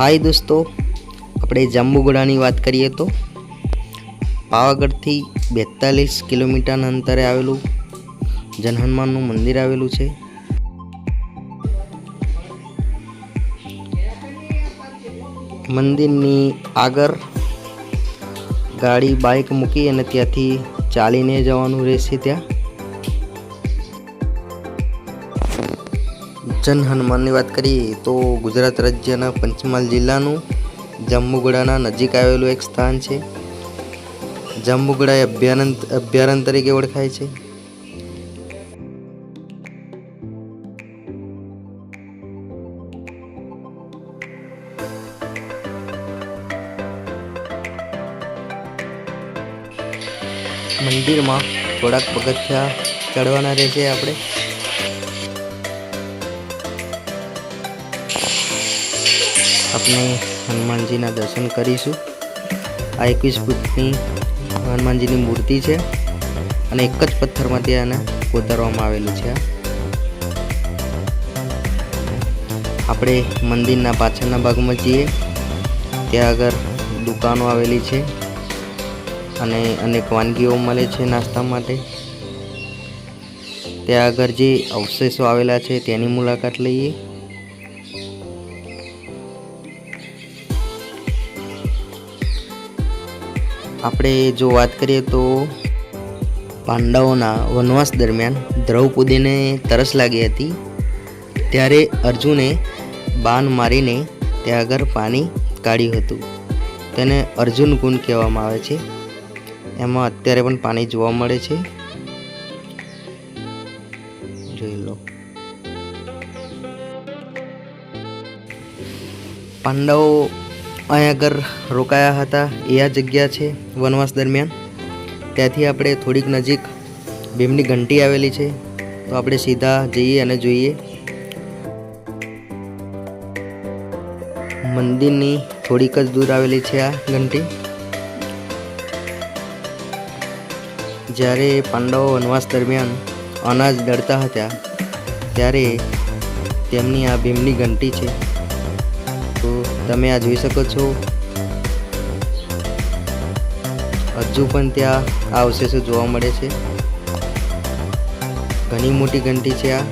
હાય દોસ્તો, આપણે જાંબુગોડાની વાત કરીએ તો. પાવાગઢથી બેતાલીસ કિલોમીટરના અંતરે આવેલું જન હનુમાનનું મંદિર આવેલું છે. મંદિરની આગળ ગાડી બાઇક મૂકી અને ત્યાંથી ચાલીને જવાનું રહેશે ત્યાં. જન હનુમાનની વાત કરીએ, તો ગુજરાત રાજ્યના પંચમહાલ જિલ્લાનું જાંબુગોડાના નજીક આવેલું એક સ્થાન છે. જાંબુગોડા એ અભ્યારણ અભ્યારણ તરીકે ઓળખાય છે. મંદિરમાં થોડાક પગથિયા ચડવાના રહેશે આપણે. આપણે હનુમાનજીના દર્શન કરીશું. આ એકવીસ ફૂટની હનુમાનજીની મૂર્તિ છે અને એક જ પથ્થરમાંથી આને કોતરવામાં આવેલું છે. આપણે મંદિરના પાછળના ભાગમાં જઈએ ત્યાં આગળ દુકાનો આવેલી છે અને અનેક વાનગીઓ મળે છે નાસ્તા માટે. ત્યાં આગળ જે અવશેષો આવેલા છે તેની મુલાકાત લઈએ. આપણે જો વાત કરીએ તો પાંડવોના વનવાસ દરમિયાન દ્રૌપદીને તરસ લાગી હતી. ત્યારે અર્જુને બાણ મારીને ત્યાં આગળ પાણી કાઢ્યું હતું. તેને અર્જુન કુંડ કહેવામાં આવે છે. એમાં અત્યારે પણ પાણી જોવા મળે છે. જોઈ લો. પાંડવો અહીંયા આગળ રોકાયા હતા. એ આ જગ્યા છે વનવાસ દરમિયાન. ત્યાંથી આપણે થોડીક નજીક ભીમની ઘંટી આવેલી છે. તો આપણે સીધા જઈએ અને જોઈએ. મંદિરની થોડીક જ દૂર આવેલી છે આ ઘંટી. જ્યારે પાંડવો વનવાસ દરમિયાન અનાજ દળતા હતા, ત્યારે તેમની આ ભીમની ઘંટી છે. તો તમે આ જોઈ શકો છો. હજુ પણ ત્યાં આ અવશેષો જોવા મળે છે. ઘણી મોટી ઘંટી છે આ.